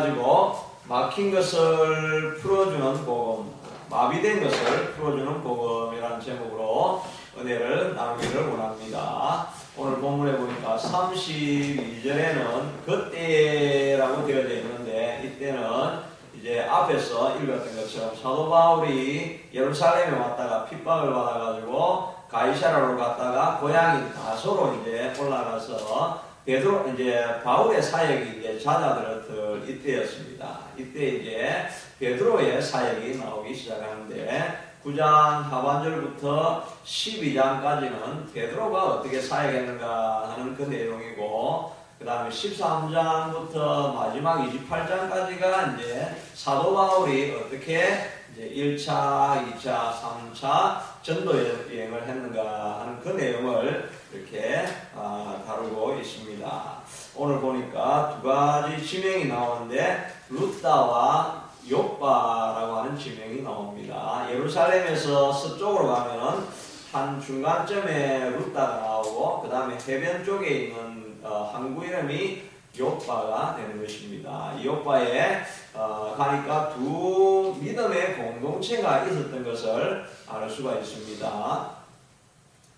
가지고 막힌 것을 풀어주는 복음, 마비된 것을 풀어주는 복음이라는 제목으로 은혜를 나누기를 원합니다. 오늘 본문에 보니까 32절에는 그때라고 되어져 있는데 이때는 이제 앞에서 읽었던 것처럼 사도 바울이 예루살렘에 왔다가 핍박을 받아가지고 가이사라로 갔다가 고향인 다소로 이제 올라가서 베드로 이제 바울의 사역이 이제 잦아들었을 이때였습니다. 이때 이제 베드로의 사역이 나오기 시작하는데 9장 하반절부터 12장까지는 베드로가 어떻게 사역했는가 하는 그 내용이고 그 다음에 13장부터 마지막 28장까지가 이제 사도 바울이 어떻게 이제 1차, 2차, 3차 전도 여행을 했는가 하는 그 내용을 이렇게 아, 다루고 있습니다. 오늘 보니까 두 가지 지명이 나오는데 루다와 요바라고 하는 지명이 나옵니다. 예루살렘에서 서쪽으로 가면은 한 중간점에 루다가 나오고 그 다음에 해변 쪽에 있는 어, 항구 이름이 요바가 되는 것입니다. 이 요바에 어, 가니까 두 믿음의 공동체가 있었던 것을 알 수가 있습니다.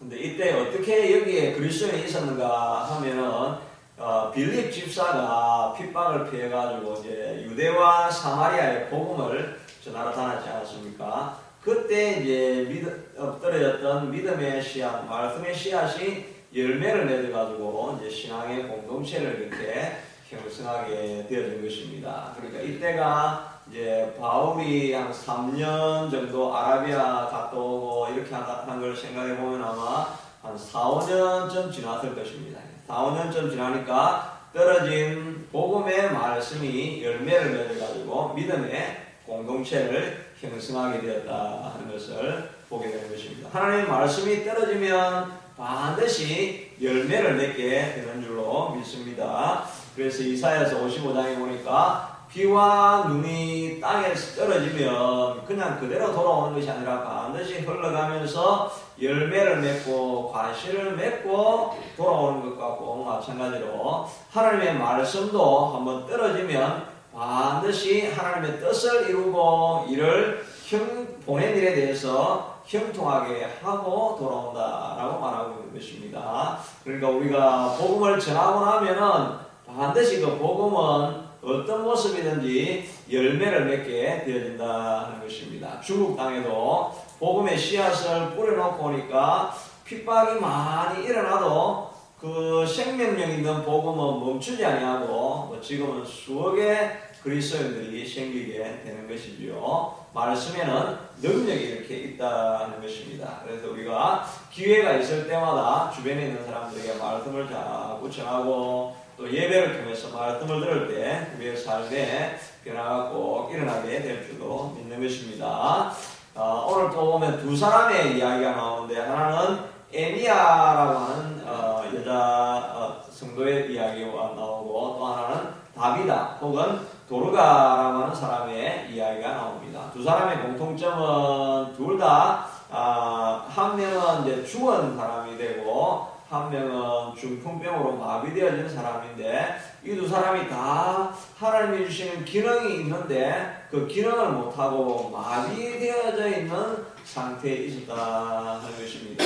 근데 이때 어떻게 여기에 그리스도인이 있었는가 하면은 어, 빌립 집사가 핍박을 피해가지고 이제 유대와 사마리아의 복음을 전하러 다녔지 않았습니까? 그때 이제 믿, 엎드려졌던 믿음의 씨앗, 말씀의 씨앗이 열매를 맺어가지고 이제 신앙의 공동체를 이렇게 형성하게 되어진 것입니다. 그러니까 이때가 이제 바울이 한 3년 정도 아라비아 갔다 오고 이렇게 한 걸 생각해 보면 아마 한 4, 5년쯤 지났을 것입니다. 4, 5년쯤 지나니까 떨어진 복음의 말씀이 열매를 맺어가지고 믿음의 공동체를 형성하게 되었다 하는 것을 보게 되는 것입니다. 하나님의 말씀이 떨어지면 반드시 열매를 맺게 되는 줄로 믿습니다. 그래서 이사야서 55장에 보니까 비와 눈이 땅에 떨어지면 그냥 그대로 돌아오는 것이 아니라 반드시 흘러가면서 열매를 맺고 과실을 맺고 돌아오는 것과 꼭 마찬가지로 하나님의 말씀도 한번 떨어지면 반드시 하나님의 뜻을 이루고 이를 형, 보낸 일에 대해서 형통하게 하고 돌아온다라고 말하고 있는 것입니다. 그러니까 우리가 복음을 전하고 나면은 반드시 그 복음은 어떤 모습이든지 열매를 맺게 되어진다 하는 것입니다. 중국 땅에도 복음의 씨앗을 뿌려놓고 오니까 핍박이 많이 일어나도 그 생명력 있는 복음은 멈추지 아니하고 뭐 지금은 수억 의 그리스도인들이 생기게 되는 것이지요. 말씀에는 능력이 이렇게 있다는 것입니다. 그래서 우리가 기회가 있을 때마다 주변에 있는 사람들에게 말씀을 자꾸 전하고 또 예배를 통해서 말씀을 들을 때 우리의 삶에 변화가 꼭 일어나게 될 줄도 믿는 것입니다. 어, 오늘 또 보면 두 사람의 이야기가 나오는데 하나는 에미아라고 하는 어, 여자 어, 성도의 이야기가 나오고 또 하나는 다비다 혹은 도르가라고 하는 사람의 이야기가 나옵니다. 두 사람의 공통점은 둘다한 명은 이제 죽은 사람이 되고 한 명은 중풍병으로 마비되어진 사람인데 이 두 사람이 다 하나님이 주시는 기능이 있는데 그 기능을 못하고 마비되어져 있는 상태에 있었다는 것입니다.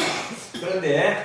그런데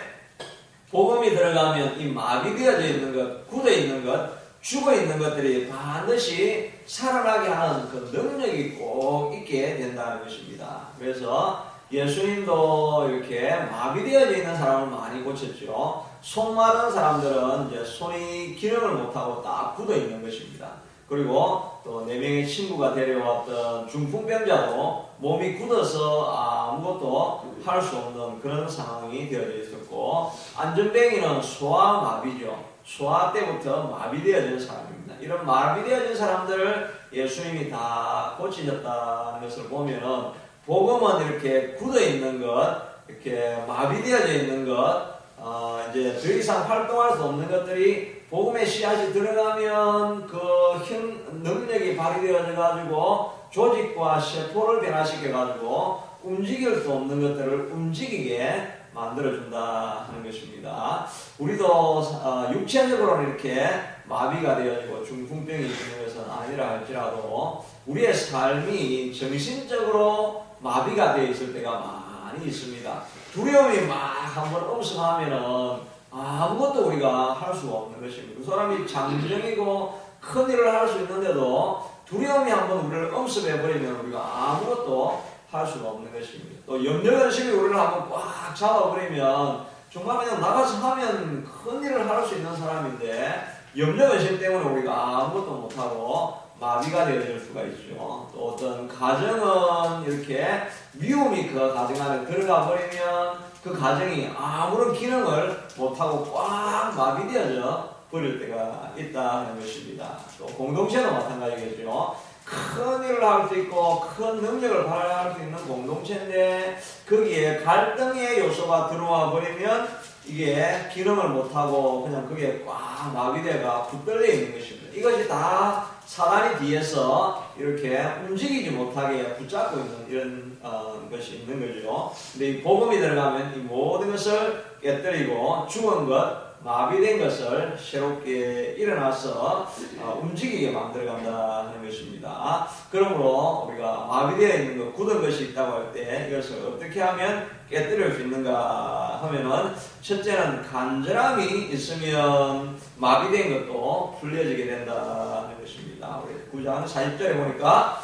복음이 들어가면 이 마비되어져 있는 것, 굳어 있는 것, 죽어 있는 것들이 반드시 살아나게 하는 그 능력이 꼭 있게 된다는 것입니다. 그래서 예수님도 이렇게 마비되어져 있는 사람을 많이 고쳤죠. 손 마른 사람들은 이제 손이 기능을 못하고 딱 굳어 있는 것입니다. 그리고 또 네 명의 친구가 데려왔던 중풍병자도 몸이 굳어서 아무것도 할 수 없는 그런 상황이 되어져 있었고 안전뱅이는 소아마비죠. 소아 때부터 마비되어진 사람입니다. 이런 마비되어진 사람들을 예수님이 다 고치셨다는 것을 보면은 복음은 이렇게 굳어 있는 것, 이렇게 마비되어져 있는 것, 어, 이제 더 이상 활동할 수 없는 것들이 복음의 씨앗이 들어가면 그 힘, 능력이 발휘되어져 가지고 조직과 세포를 변화시켜 가지고 움직일 수 없는 것들을 움직이게 만들어준다 하는 것입니다. 우리도 어, 육체적으로는 이렇게 마비가 되어지고 중풍병이 있는 것은 아니라 할지라도 우리의 삶이 정신적으로 마비가 되어 있을 때가 많이 있습니다. 두려움이 막 한번 엄습하면은 아무것도 우리가 할 수가 없는 것입니다. 그 사람이 장정이고 큰 일을 할 수 있는데도 두려움이 한번 우리를 엄습해 버리면 우리가 아무것도 할 수가 없는 것입니다. 또 염려근심이 우리를 한번 꽉 잡아버리면 정말 그냥 나가서 하면 큰 일을 할 수 있는 사람인데 염려근심 때문에 우리가 아무것도 못하고 마비가 되어질 수가 있죠. 또 어떤 가정은 이렇게 미움이 그 가정 안에 들어가 버리면 그 가정이 아무런 기능을 못하고 꽉 마비되어져 버릴 때가 있다는 것입니다. 또 공동체도 마찬가지겠죠. 큰 일을 할 수 있고 큰 능력을 발휘할 수 있는 공동체인데 거기에 갈등의 요소가 들어와 버리면 이게 기능을 못하고 그냥 그게 꽉 마비돼가 붙들려 있는 것입니다. 이것이 다 사단이 뒤에서 이렇게 움직이지 못하게 붙잡고 있는 이런 어, 것이 있는 거죠. 근데 이 복음이 들어가면 이 모든 것을 깨뜨리고 죽은 것, 마비된 것을 새롭게 일어나서 어, 움직이게 만들어간다 하는 것입니다. 그러므로 우리가 마비되어 있는 것, 굳은 것이 있다고 할 때 이것을 어떻게 하면 깨뜨릴 수 있는가 하면은 첫째는 간절함이 있으면 마비된 것도 풀려지게 된다 하는 것입니다. 우리 9장 40절에 보니까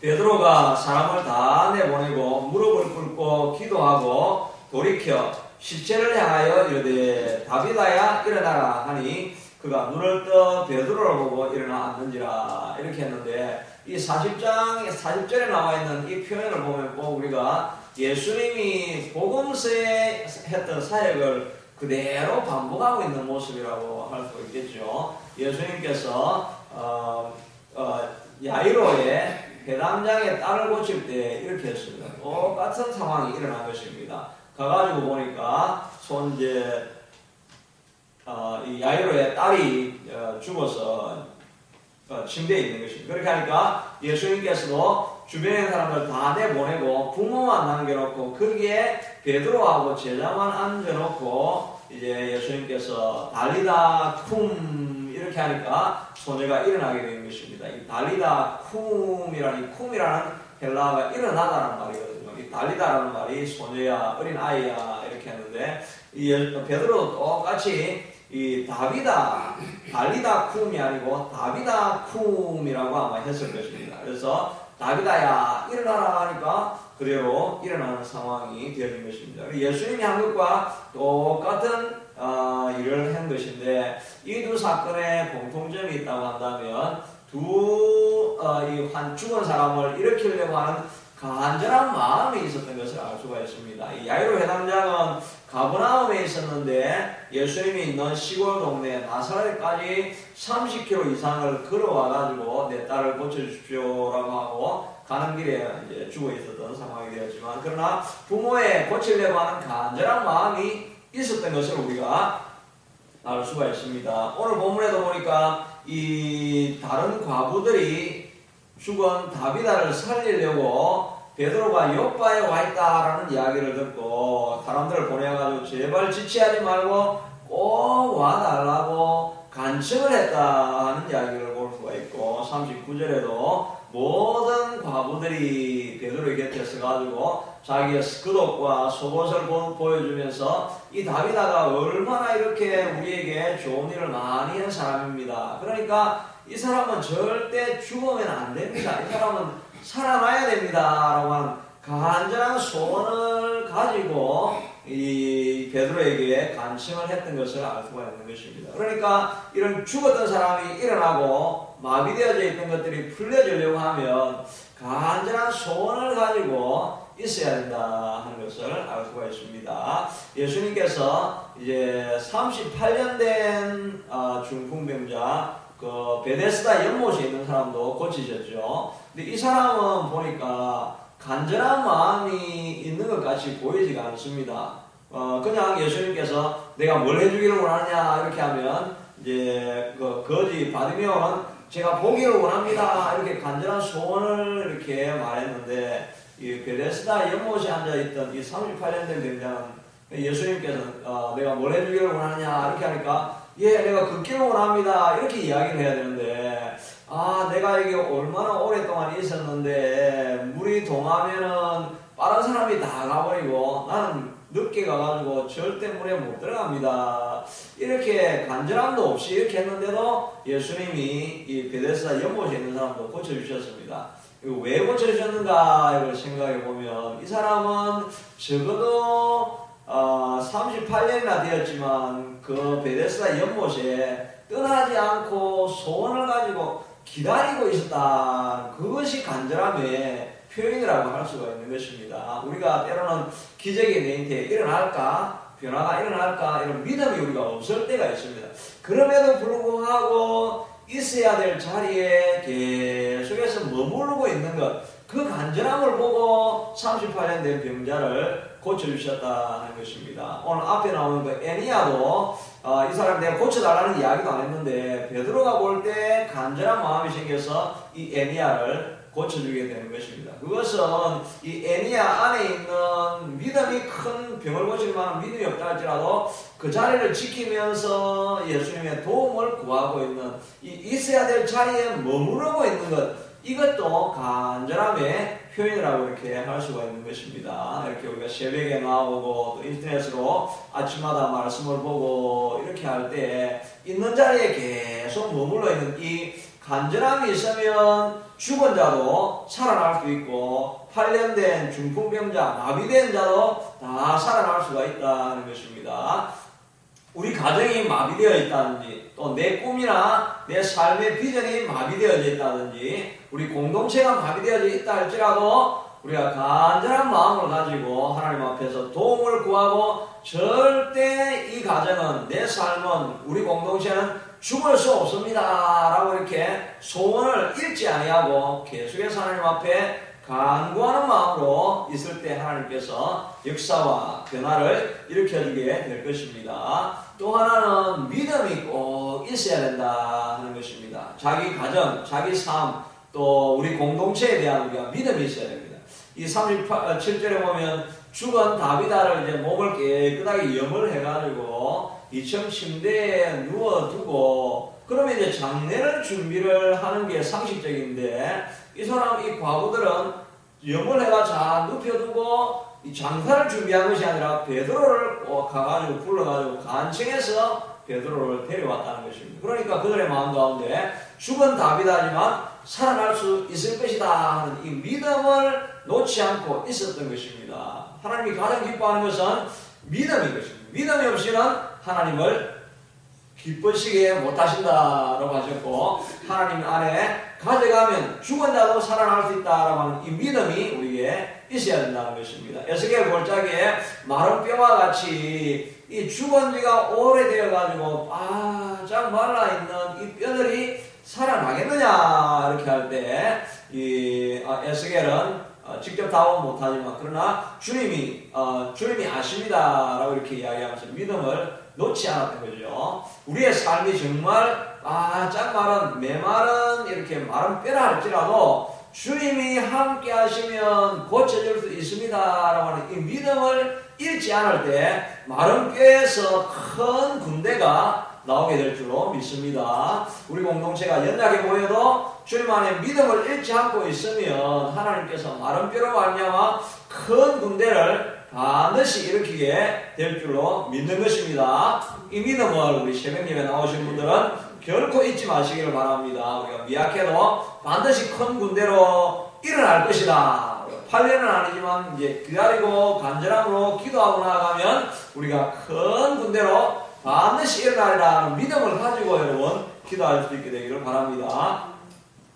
베드로가 사람을 다 내보내고 무릎을 꿇고 기도하고 돌이켜 시체를 향하여 이르되 다비다야 일어나라 하니 그가 눈을 떠 베드로를 보고 일어나 앉는지라 이렇게 했는데 이 40장 40절에 나와 있는 이 표현을 보면 꼭 우리가 예수님이 복음서에 했던 사역을 그대로 반복하고 있는 모습이라고 할 수 있겠죠. 예수님께서 어, 어, 야이로의 회당장의 딸을 고칠 때 이렇게 했습니다. 똑같은 상황이 일어난 것입니다. 가가지고 보니까 손제 어, 이 야이로의 딸이 어, 죽어서 어, 침대에 있는 것입니다. 그렇게 하니까 예수님께서도 주변의 사람들 다 내보내고 부모만 남겨놓고 거기에 베드로하고 제자만 앉아놓고 이제 예수님께서 달리다 쿰 이렇게 하니까 소녀가 일어나게 된 것입니다. 이 달리다 쿰이라는 이 쿰이라는 헬라어가 일어나다라는 말이거든요. 이 달리다라는 말이 소녀야 어린 아이야 이렇게 하는데 이 베드로도 똑같이 이 다비다 달리다 쿰이 아니고 다비다 쿰이라고 아마 했을 것입니다. 그래서 다비다야 일어나라 하니까 그대로 일어나는 상황이 되어진 것입니다. 예수님이 한 것과 똑같은 어, 일을 한 것인데 이 두 사건에 공통점이 있다고 한다면 두이한 죽은 사람을 일으키려고 하는 간절한 마음이 있었던 것을 알 수가 있습니다. 이 야이로 회당장은 가브나움에 있었는데 예수님이 있는 시골 동네 나사렛까지 30km 이상을 걸어와 가지고 내 딸을 고쳐주십시오라고 하고 가는 길에 이제 죽어 있었던 상황이 되었지만 그러나 부모의 고치려고 하는 간절한 마음이 있었던 것을 우리가 알 수가 있습니다. 오늘 본문에도 보니까 이 다른 과부들이 죽은 다비다를 살리려고 베드로가 요바에 와 있다라는 이야기를 듣고 사람들을 보내가지고 제발 지체하지 말고 꼭 와달라고 간청을 했다는 이야기를 볼 수가 있고 39절에도 모든 과부들이 베드로의 곁에 서가지고 자기의 그독과 속옷을 보여주면서 이 다비다가 얼마나 이렇게 우리에게 좋은 일을 많이 한 사람입니다. 그러니까 이 사람은 절대 죽으면 안 됩니다. 이 사람은 살아나야 됩니다. 라고 하는 간절한 소원을 가지고 이 베드로에게 간청을 했던 것을 알 수가 있는 것입니다. 그러니까 이런 죽었던 사람이 일어나고 마비되어져 있던 것들이 풀려지려고 하면 간절한 소원을 가지고 있어야 된다 하는 것을 알 수가 있습니다. 예수님께서 이제 38년 된 어, 중풍병자 그 베데스다 연못에 있는 사람도 고치셨죠. 근데 이 사람은 보니까 간절한 마음이 있는 것 같이 보이지가 않습니다. 어, 그냥 예수님께서 내가 뭘 해주기를 원하냐 이렇게 하면 이제 그 거지 바디메오는 제가 보기를 원합니다 이렇게 간절한 소원을 이렇게 말했는데 이 베데스다 연못에 앉아있던 이 38년 된 병자는 예수님께서 어, 내가 뭘 해주기를 원하느냐 이렇게 하니까 예 내가 걷기를 원합니다 이렇게 이야기를 해야 되는데 아 내가 이게 얼마나 오랫동안 있었는데 물이 동하면은 빠른 사람이 다 가버리고 나는 늦게 가가지고 절대 물에 못 들어갑니다. 이렇게 간절함도 없이 이렇게 했는데도 예수님이 이 베데스다 연못에 있는 사람도 고쳐주셨습니다. 왜 고쳐주셨는가 이걸 생각해 보면 이 사람은 적어도 어, 38년이나 되었지만 그 베데스다 연못에 떠나지 않고 소원을 가지고 기다리고 있었다. 그것이 간절함의 표현이라고 할 수가 있는 것입니다. 우리가 때로는 기적이 내인테 일어날까, 변화가 일어날까, 이런 믿음이 우리가 없을 때가 있습니다. 그럼에도 불구하고 있어야 될 자리에 계속해서 머무르고 있는 것, 그 간절함을 보고 38년 된 병자를 고쳐주셨다는 것입니다. 오늘 앞에 나오는 그 애니아도 어, 이 사람 내가 고쳐달라는 이야기도 안 했는데 베드로가 볼 때 간절한 마음이 생겨서 이 애니아를 고쳐주게 되는 것입니다. 그것은 이 애니아 안에 있는 믿음이 큰 병을 고칠 만한 믿음이 없다 할지라도 그 자리를 지키면서 예수님의 도움을 구하고 있는 이 있어야 될 자리에 머무르고 있는 것 이것도 간절함의 표현이라고 이렇게 할 수가 있는 것입니다. 이렇게 우리가 새벽에 나오고 또 인터넷으로 아침마다 말씀을 보고 이렇게 할 때 있는 자리에 계속 머물러 있는 이 간절함이 있으면 죽은 자도 살아날 수 있고 8년 된 중풍병자, 마비된 자도 다 살아날 수가 있다는 것입니다. 우리 가정이 마비되어 있다든지 또 내 꿈이나 내 삶의 비전이 마비되어져 있다든지 우리 공동체가 마비되어져 있다 할지라도 우리가 간절한 마음을 가지고 하나님 앞에서 도움을 구하고 절대 이 가정은 내 삶은 우리 공동체는 죽을 수 없습니다 라고 이렇게 소원을 잃지 아니하고 계속해서 하나님 앞에 간구하는 마음으로 있을 때 하나님께서 역사와 변화를 일으켜주게 될 것입니다. 또 하나는 믿음이 꼭 있어야 된다 하는 것입니다. 자기 가정, 자기 삶, 또 우리 공동체에 대한 우리가 믿음이 있어야 됩니다. 이 37절에 보면 죽은 다비다를 이제 몸을 깨끗하게 염을 해가지고 2층 침대에 누워두고 그러면 이제 장례를 준비를 하는 게 상식적인데 이 사람 이 과부들은 염을 해가 잘 눕혀두고 이 장사를 준비한 것이 아니라 베드로를 가가지고 불러가지고 간청해서 베드로를 데려왔다는 것입니다. 그러니까 그들의 마음 가운데 죽은 다비다지만 살아날 수 있을 것이다 하는 이 믿음을 놓지 않고 있었던 것입니다. 하나님이 가장 기뻐하는 것은 믿음인 것입니다. 믿음이 없이는 하나님을 기쁘시게 못하신다라고 하셨고 하나님 안에 가져가면 죽은 자도 살아날 수 있다라고 하는 이 믿음이 우리에게 있어야 된다는 것입니다. 에스겔 골짜기에 마른 뼈와 같이 이 죽은 지가 오래되어 가지고 바짝 말라 있는 이 뼈들이 살아나겠느냐 이렇게 할 때이 아, 에스겔은 어, 직접 답은 못하지만 그러나 주님이 어, 주님이 아십니다라고 이렇게 이야기하면서 믿음을 놓지 않았던 거죠. 우리의 삶이 정말 바짝 마른 메마른 이렇게 마른 뼈라 할지라도 주님이 함께 하시면 고쳐질 수 있습니다 라고 하는 이 믿음을 잃지 않을 때 마른 뼈에서 큰 군대가 나오게 될 줄로 믿습니다. 우리 공동체가 연약해 보여도 주님 안에 믿음을 잃지 않고 있으면 하나님께서 마른 뼈로 말미암아 큰 군대를 반드시 일으키게 될 줄로 믿는 것입니다. 이 믿음을 우리 새벽예배 나오신 분들은 결코 잊지 마시기를 바랍니다. 우리가 미약해도 반드시 큰 군대로 일어날 것이다. 8년은 아니지만 이제 기다리고 간절함으로 기도하고 나가면 우리가 큰 군대로 반드시 일어나리라는 믿음을 가지고 여러분 기도할 수 있게 되기를 바랍니다.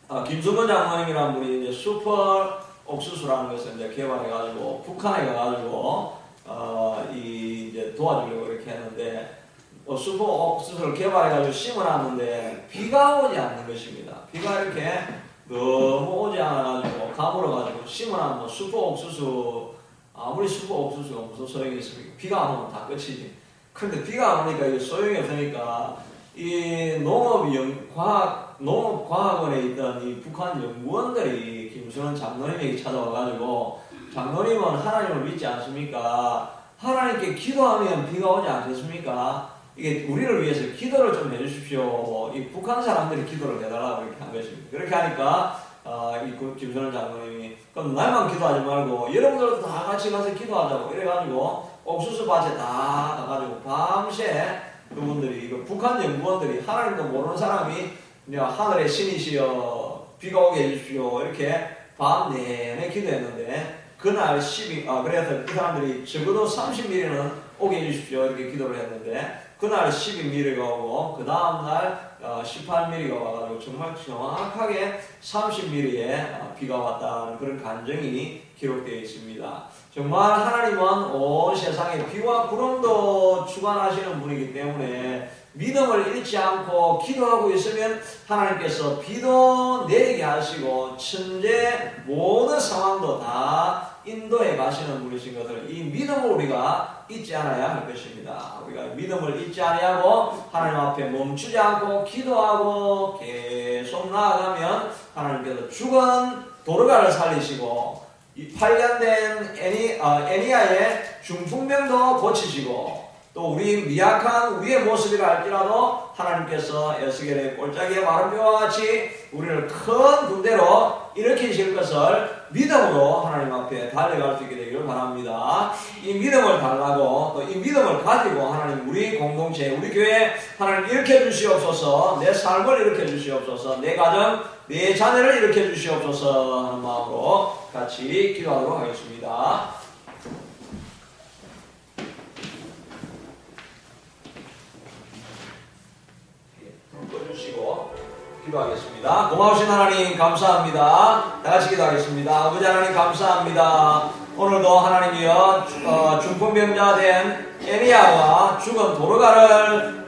아, 김수건 장모님이라는 분이 이제 슈퍼 옥수수라는 것을 이제 개발해가지고 북한에 가가지고 어, 이 이제 도와주려고 이렇게 했는데 어, 슈퍼 옥수수를 개발해가지고 심어놨는데 비가 오지 않는 것입니다. 비가 이렇게 너무 오지 않아가지고 가물어가지고 심어놨는 뭐 슈퍼 옥수수 아무리 슈퍼 옥수수가 무슨 소용이 있습니까? 비가 안 오면 다 끝이지. 그런데 비가 안 오니까 이게 소용이 없으니까 이 농업 연, 과학, 농업과학원에 있던 이 북한 연구원들이 김수현 장로님에게 찾아와가지고 장로님은 하나님을 믿지 않습니까? 하나님께 기도하면 비가 오지 않겠습니까? 이게 우리를 위해서 기도를 좀 해주십시오. 이 북한 사람들이 기도를 해달라고 이렇게 한 것입니다. 그렇게 하니까 어, 이 구- 김선원 장로님이 그럼 날만 기도하지 말고 여러분들도 다 같이 가서 기도하자고 이래가지고 옥수수 밭에 다 가가지고 밤새 그분들이 이거 북한 연구원들이 하나님도 모르는 사람이 하늘의 신이시여 비가 오게 해주십시오 이렇게 밤 내내 기도했는데 그날 12, 아, 그래서 이 사람들이 적어도 30mm는 오게 해주십시오. 이렇게 기도를 했는데, 그날 12mm가 오고, 그 다음날 18mm가 와가지고 정말 정확하게 30mm의 비가 왔다는 그런 간증이 기록되어 있습니다. 정말 하나님은 온 세상에 비와 구름도 주관하시는 분이기 때문에 믿음을 잃지 않고 기도하고 있으면 하나님께서 비도 내리게 하시고 천재 모든 상황도 다 인도해 가시는 분이신 것을 이 믿음을 우리가 잊지 않아야 할 것입니다. 우리가 믿음을 잊지 아니하고 하나님 앞에 멈추지 않고 기도하고 계속 나아가면 하나님께서 죽은 도르가를 살리시고 이 8년 된 애니, 어, 애니아의 중풍병도 고치시고 또 우리 미약한 우리의 모습이라 할지라도 하나님께서 에스겔의 골짜기의 마른 뼈와 같이 우리를 큰 군대로 일으키실 것을 믿음으로 하나님 앞에 달려갈 수 있게 되기를 바랍니다. 이 믿음을 달라고 또 이 믿음을 가지고 하나님 우리 공동체 우리 교회 하나님 일으켜 주시옵소서 내 삶을 일으켜 주시옵소서 내 가정 내 자녀를 일으켜 주시옵소서 하는 마음으로 같이 기도하도록 하겠습니다. 꺼주시고 기도하겠습니다. 고마우신 하나님 감사합니다. 다 같이 기도하겠습니다. 아버지 하나님 감사합니다. 오늘도 하나님이여 어, 중풍병자 된 에리아와 죽은 도르가를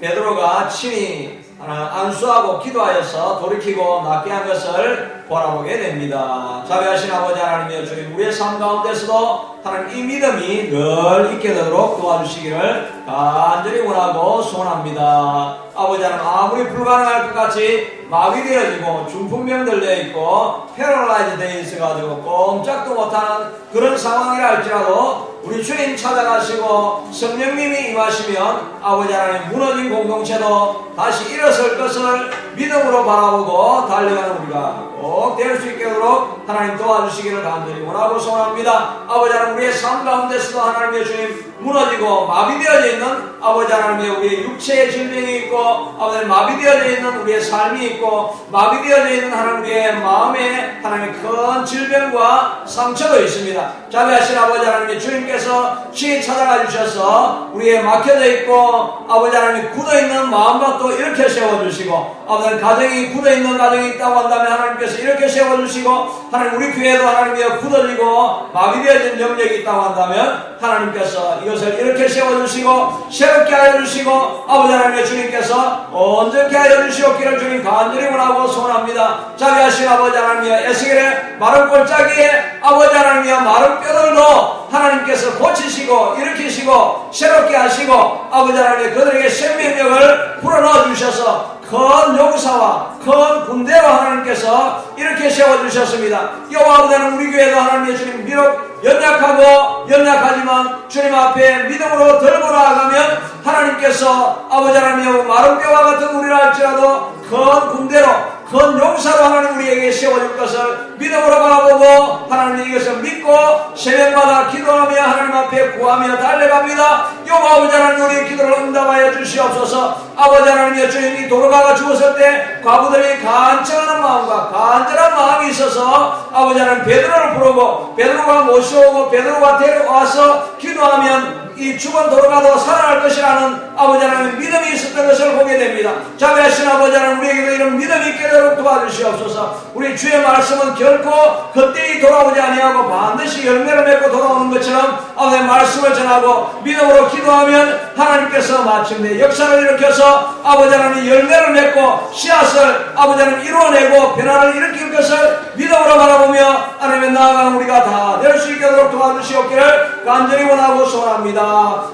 베드로가 친히 안수하고 기도하여서 돌이키고 낫게 한 것을 바라보게 됩니다. 자비하신 아버지 하나님이여 주님 우리의 삶 가운데서도 하나님 이 믿음이 늘 있게 되도록 도와주시기를 간절히 원하고 소원합니다. 아버지 하나님 아무리 불가능할 것 같이 마비되어지고 중풍병들 되어 있고 패러라이즈 되어 있어가지고 꼼짝도 못하는 그런 상황이라 할지라도 우리 주님 찾아가시고 성령님이 임하시면 아버지 하나님 무너진 공동체도 다시 일어설 것을 믿음으로 바라보고 달려가는 우리가 꼭 될 수 있게 하도록 하나님 도와주시기를 간절히 원하고 소원합니다. 아버지 하나님 우리의 삶 가운데서도 하나님의 주님 무너지고 마비되어져 있는 아버지 하나님의 우리의 육체의 질병이 있고 아버지 마비되어져 있는 우리의 삶이 있고 마비되어져 있는 하나님의 마음에 하나님의 큰 질병과 상처도 있습니다. 자비하신 아버지 하나님의 주님께서 친히 찾아가 주셔서 우리의 막혀져 있고 아버지 하나님 굳어 있는 마음과 또 이렇게 세워주시고 아버지 가정이 굳어 있는 가정이 있다고 한다면 하나님께서 이렇게 세워주시고 하나님 우리 교회도 하나님의 굳어지고 마비되어진 영역이 있다고 한다면 하나님께서 이것을 이렇게 세워주시고 새롭게 하여 주시고 아버지 하나님의 주님께서 온전케 하여 주시옵기를 주님 간절히 원하고 소원합니다. 자비하신 아버지 하나님의 에스겔의 마른 골짜기에 아버지 하나님의 마른 뼈들도 하나님께서 고치시고 일으키시고 새롭게 하시고 아버지 하나님 그들에게 생명력을 불어넣어 주셔서 큰 용사와 큰 군대로 하나님께서 이렇게 세워주셨습니다. 여호와 아버지는 우리 교회도 하나님의 주님 비록 연약하고 연약하지만 주님 앞에 믿음으로 들고 나아가면 하나님께서 아버지 하나님의 마른 뼈와 같은 우리를 할지라도 큰 군대로 큰 용사로 하나님 우리에게 세워줄 것을 믿음으로 바라보고 하나님 이것을 믿고 새벽마다 기도하며 하나님 앞에 구하며 달려갑니다. 여호와 아버지 하나님 우리의 기도를 응답하여 주시옵소서 아버지 하나님의 주님이 도로가가 죽었을 때 과부들이 간청하는 마음과 간절한 마음이 있어서 아버지 하나님 베드로를 부르고 베드로가 모셔오고 베드로가 데려와서 기도하면 이 죽은 도로가도 살아날 것이라는 아버지 하나님 믿음이 있었던 것을 보게 됩니다. 자비하신 아버지 하나님 우리에게도 이런 믿음이 되도록 도와주시옵소서. 우리 주의 말씀은 결코 그때에 돌아오지 아니하고 반드시 열매를 맺고 돌아오는 것처럼 아버지 말씀을 전하고 믿음으로 기도하면 하나님께서 마침내 역사를 일으켜서 아버지 하나님 열매를 맺고 씨앗을 아버지 하나님 이루어내고 변화를 일으킬 것을 믿음으로 바라보며 하나님의 나아가는 우리가 다 될 수 있게 하도록 도와주시옵기를 간절히 원하고 소원합니다.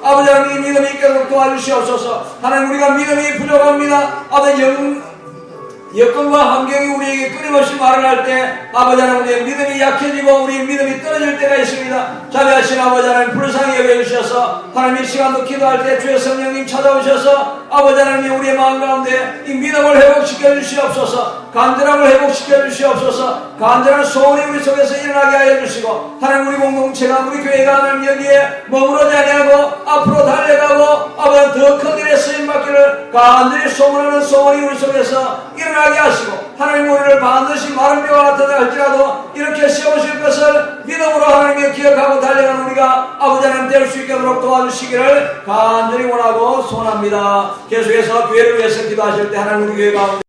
아버지 하나님 이 믿음이 있게 하도록 도와주시옵소서. 하나님 우리가 믿음이 부족합니다. 아버지 영 여건과 환경이 우리에게 끊임없이 말 말을 할 때 아버지 하나님 우리의 믿음이 약해지고 우리 믿음이 떨어질 때가 있습니다. 자비하신 아버지 하나님 불쌍히 여겨주셔서 하나님 이 시간도 기도할 때 주의 성령님 찾아오셔서 아버지 하나님 우리의 마음 가운데 이 믿음을 회복시켜 주시옵소서. 간절함을 회복시켜 주시옵소서. 간절한 소원이 우리 속에서 일어나게 하여 주시고 하나님 우리 공동체가 우리 교회가 하나님 여기에 머무르지 아니하고 앞으로 달려가고 아버지 더큰 일에 쓰임받기를 간절히 소원하는 소원이 우리 속에서 일어나게 하시고 하나님 우리를 반드시 마른 뼈와 같으다 할지라도 이렇게 세우실 것을 믿음으로 하나님께 기억하고 달려가는 우리가 아버지 하나님 될 수 있도록 도와주시기를 간절히 원하고 소원합니다. 계속해서 교회를 위해서 기도하실 때 하나님 우리 교회 가운데